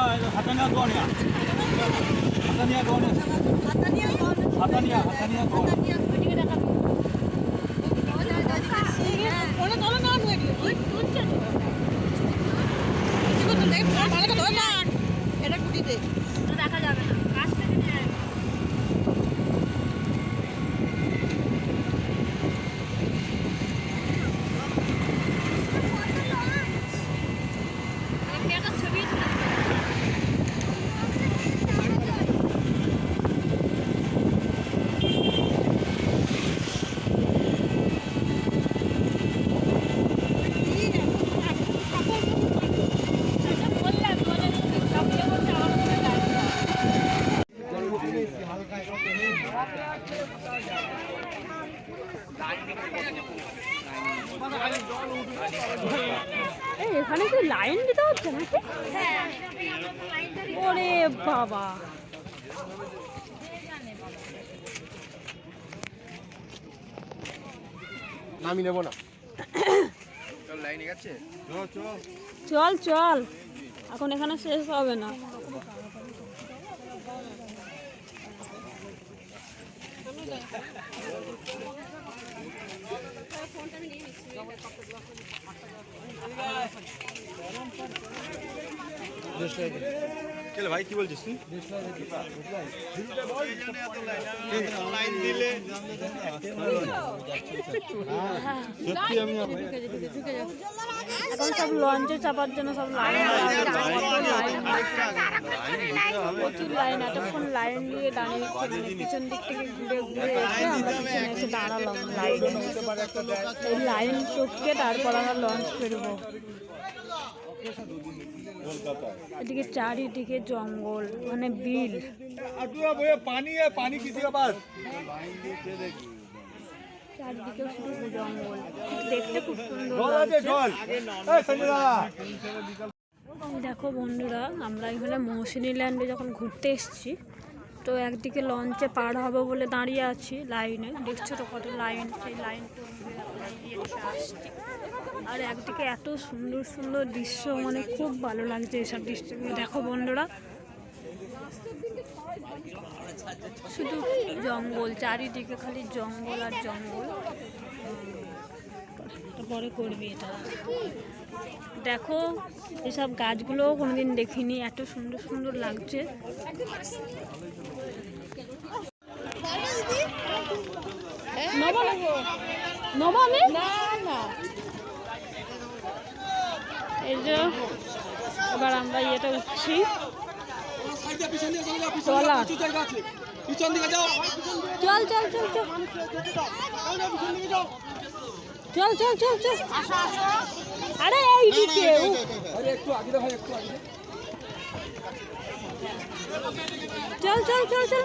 हथनिया कौन है हथनिया कौन है हथनिया हथनिया कौन है এখানে কি লাইন দিতে হচ্ছে নাকি? ওরে বাবা। নামি নেব না। চল চল। এখন এখানে শেষ হবে না। Just like it. চলে ভাই কি বলছিস তুই সত্যি আমি এখন সব লঞ্চে চাপার জন্য সব লাইন প্রচুর লাইন এতক্ষণ লাইন দিয়ে দাঁড়িয়ে মানে পিছন দিক থেকে ঘুরে ঘুরে এসে আমরা পিছনে এসে দাঁড়ালাম লাইন এই লাইন টপকে তারপর আমরা লঞ্চ ফেরবো এদিকে চারিদিকে জঙ্গল মানে বিল। পানি পানি কিছু দেখতে খুব দেখো বন্ধুরা আমরা এখানে মৌসুনি ল্যান্ডে যখন ঘুরতে এসছি তো একদিকে লঞ্চে পার হবে বলে দাঁড়িয়ে আছি লাইনে। দেখছ তো কত লাইন, সেই লাইন আর একদিকে এত সুন্দর সুন্দর দৃশ্য মানে খুব ভালো লাগছে এইসব দৃশ্যগুলো। দেখো বন্ধুরা, শুধু জঙ্গল, চারিদিকে খালি জঙ্গল আর জঙ্গল। এটা পরে করবি এটা। দেখো এসব গাছগুলো কোনোদিন দেখিনি এত সুন্দর সুন্দর লাগছে। এই যে এবার আমরা ইয়েটা উঠছি। চলা পিছন দিকে যাও। চল চল চল চল। চল চল চল চল। আরে এইদিকে আরে একটু আগে ভাই একটু আগে। চল চল চল চল।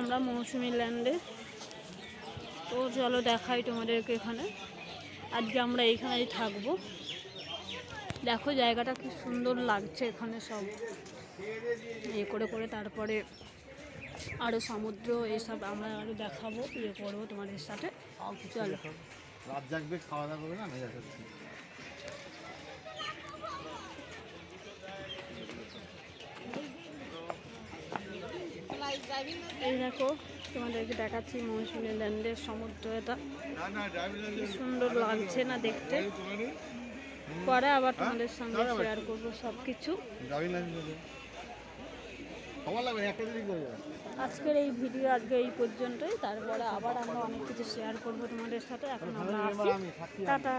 আমরা মৌসুমি ল্যান্ডে তো চলো দেখাই তোমাদেরকে এখানে। আজকে আমরা এইখানেই থাকব। দেখো জায়গাটা কি সুন্দর লাগছে এখানে সব। ইয়ে করে করে তারপরে আরও সমুদ্র এইসব আমরা আরও দেখাবো ইয়ে করব তোমাদের সাথে। চলো। রাত জাগবে খাওয়া দাওয়া করবে না? এই দেখো, তোমাদেরকে দেখাচ্ছি মৌসুমি ল্যান্ডের সমুদ্র এটা। সুন্দর লাগছে না দেখতে। পরে আবার তোমাদের সঙ্গে শেয়ার করব সব কিছু ড্রাইভিং লাইসেন্স খবর লাগবে একটা দিনই করে যাবে আজকের এই ভিডিও, আজকে এই পর্যন্তই। তারপরে আবার আমরা অনেক কিছু শেয়ার করব তোমাদের সাথে। এখন আমরা টাটা।